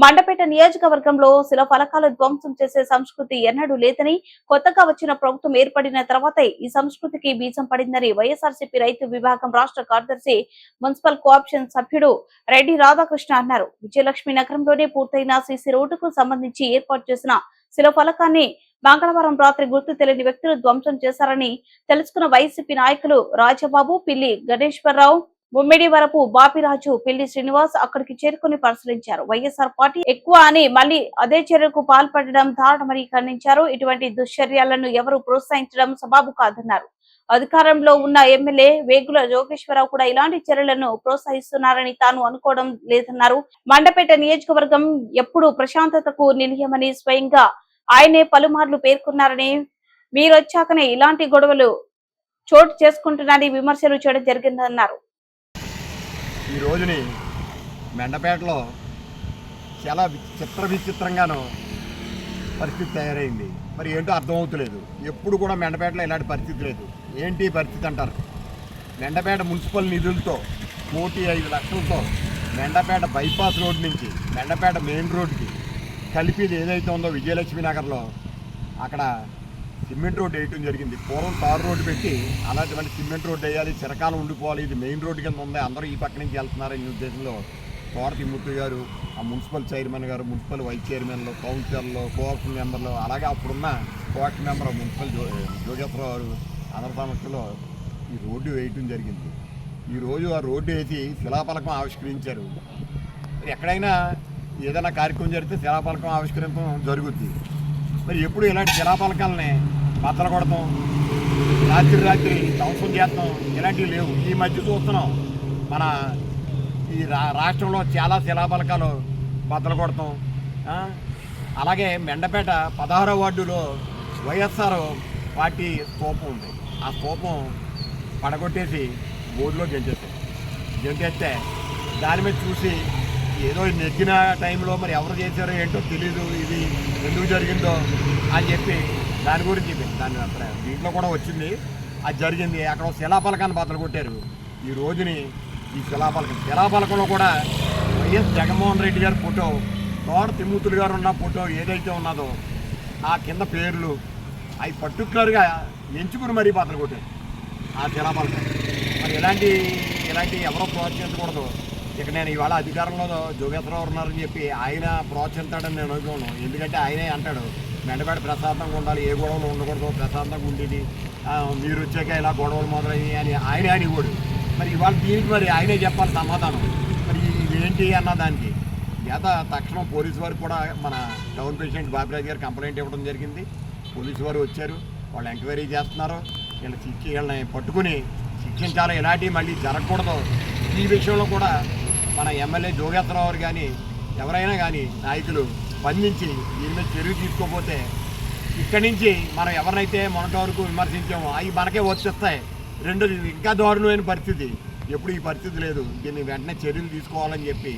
మండపేట నియోజకవర్గంలో శిల ఫలకాలు ధ్వంసం చేసే సంస్కృతి ఎన్నడూ లేదని కొత్తగా వచ్చిన ప్రభుత్వం ఏర్పడిన తర్వాతే ఈ సంస్కృతికి బీజం పడిందని వైఎస్ఆర్సీపీ రైతు విభాగం రాష్ట్ర కార్యదర్శి మున్సిపల్ కోఆప్షన్ సభ్యుడు రెడ్డి రాధాకృష్ణ అన్నారు. విజయలక్ష్మి నగరంలోనే పూర్తయిన సీసీ రోడ్డుకు సంబంధించి ఏర్పాటు చేసిన శిల ఫలకాన్ని మంగళవారం రాత్రి గుర్తు తెలియని వ్యక్తులు ధ్వంసం చేశారని తెలుసుకున్న వైసీపీ నాయకులు రాజబాబు పిల్లి గణేశ్వరరావు ముమ్మిడి వరపు బాపిరాజు పిల్లి శ్రీనివాస్ అక్కడికి చేరుకుని పరిశీలించారు. వైఎస్ఆర్ పార్టీ ఎక్కువ అని మళ్ళీ అదే చర్యకు పాల్పడడం దారుణమని ఖండించారు. ఇటువంటి దుశ్చర్యాలను ఎవరు ప్రోత్సహించడం సబాబు కాదన్నారు. అధికారంలో ఉన్న ఎమ్మెల్యే వేగుల జోగేశ్వరరావు కూడా ఇలాంటి చర్యలను ప్రోత్సహిస్తున్నారని తాను అనుకోవడం లేదన్నారు. మండపేట నియోజకవర్గం ఎప్పుడు ప్రశాంతతకు నిలయమని స్వయంగా ఆయనే పలుమార్లు పేర్కొన్నారని మీరొచ్చాకనే ఇలాంటి గొడవలు చోటు చేసుకుంటున్నారని విమర్శలు చేయడం జరిగిందన్నారు. ఈ రోజుని మెండపేటలో చాలా చిత్ర విచిత్రంగాను పరిస్థితి తయారైంది. మరి ఏంటో అర్థమవుతలేదు ఎప్పుడు కూడా మెండపేటలో ఇలాంటి పరిస్థితి లేదు. ఏంటి పరిస్థితి అంటారు? మెండపేట మున్సిపల్ నిధులతో కోటి ఐదు లక్షలతో మెండపేట బైపాస్ రోడ్ నుంచి మెండపేట మెయిన్ రోడ్కి కలిపేది ఏదైతే ఉందో విజయలక్ష్మి నగర్లో అక్కడ సిమెంట్ రోడ్డు వేయటం జరిగింది. పూర్వం తారు రోడ్డు పెట్టి అలాంటి మళ్ళీ సిమెంట్ రోడ్డు వేయాలి చిరకాలం ఉండిపోవాలి ఇది మెయిన్ రోడ్డు కింద ఉంది అందరూ ఈ పక్క నుంచి వెళ్తున్నారు ఈ ఉద్దేశంలో తోట తిమ్మూర్తి గారు ఆ మున్సిపల్ చైర్మన్ గారు మున్సిపల్ వైస్ చైర్మన్లు కౌన్సిలర్లు కోఆప్షన్ మెంబర్లు అలాగే అప్పుడున్న కోఆప్షన్ మెంబర్ మున్సిపల్ జో జోగేశ్వరరావు గారు అందరి సమక్షంలో ఈ రోడ్డు వేయటం జరిగింది. ఈరోజు ఆ రోడ్డు వేసి శిలాఫలకం ఆవిష్కరించారు. ఎక్కడైనా ఏదైనా కార్యక్రమం జరిగితే శిలాఫలకం ఆవిష్కరించడం జరుగుద్ది. మరి ఎప్పుడు ఇలాంటి శిలాఫలకాలని బద్దలు కొడతాం రాత్రి రాత్రి ధ్వంసం చేస్తాం. ఇలాంటివి లేవు. ఈ మధ్య చూస్తున్నాం. మన ఈ రా రాష్ట్రంలో చాలా శిలాఫలకాలు బద్దలు కొడతాం అలాగే మెండపేట పదహారో వార్డులో వైఎస్ఆర్ పార్టీ స్తూపం ఉంది. ఆ స్తూపం పడగొట్టేసి బోర్డులో గెంటేస్తాం గెంటేస్తే దాని మీద చూసి ఏదో నెగ్గిన టైంలో మరి ఎవరు చేశారో ఏంటో తెలీదు. ఇది ఎందుకు జరిగిందో అని చెప్పి దాని గురించి దాని అభిప్రాయం. దీంట్లో కూడా వచ్చింది అది జరిగింది. అక్కడ శిలాపలకాన్ని బద్దలు కొట్టారు. ఈ రోజుని ఈ శిలాపలకం శిలాపలకంలో కూడా వైఎస్ జగన్మోహన్ రెడ్డి గారి ఫోటో తోట తిమ్మూతులు గారు ఉన్న ఫోటో ఏదైతే ఉన్నదో ఆ కింద పేర్లు అవి పర్టికులర్గా ఎంచుకుని మరీ బద్దలు కొట్టారు. ఆ శిలాపలకం మరి ఇలాంటి ఇలాంటి ఎవరో ప్రోత్సహించకూడదు. ఇక నేను ఇవాళ అధికారంలో జోగేశ్వరరావు ఉన్నారని చెప్పి ఆయన ప్రోత్సహిస్తాడని నేను అనుకోను. ఎందుకంటే ఆయనే అంటాడు మెండపేట ప్రశాంతంగా ఉండాలి ఏ గొడవలు ఉండకూడదు ప్రశాంతంగా ఉండేది మీరు వచ్చాక ఇలా గొడవలు మొదలయ్యి అని ఆయనే అడిగోడు మరి ఇవాళ దీనికి మరి ఆయనే చెప్పాలి సమాధానం. మరి ఏంటి అన్న దానికి. గత తక్షణం పోలీసు వారు కూడా మన టౌన్ ప్రెసిడెంట్ బాబిరాజు గారు కంప్లైంట్ ఇవ్వడం జరిగింది. పోలీసు వారు వచ్చారు వాళ్ళు ఎంక్వైరీ చేస్తున్నారు. వీళ్ళ శిక్ష వీళ్ళని పట్టుకుని శిక్షించాలి ఇలాంటివి మళ్ళీ జరగకూడదు. ఈ విషయంలో కూడా మన ఎమ్మెల్యే జోగేశ్వరరావు కానీ ఎవరైనా కానీ నాయకులు స్పందించి దీని మీద చర్య తీసుకోకపోతే ఇక్కడి నుంచి మనం ఎవరినైతే మొన్నటి వరకు విమర్శించామో అవి మనకే వచ్చేస్తాయి. రెండు ఇంకా దారుణమైన పరిస్థితి. ఎప్పుడు ఈ పరిస్థితి లేదు. దీన్ని వెంటనే చర్యలు తీసుకోవాలని చెప్పి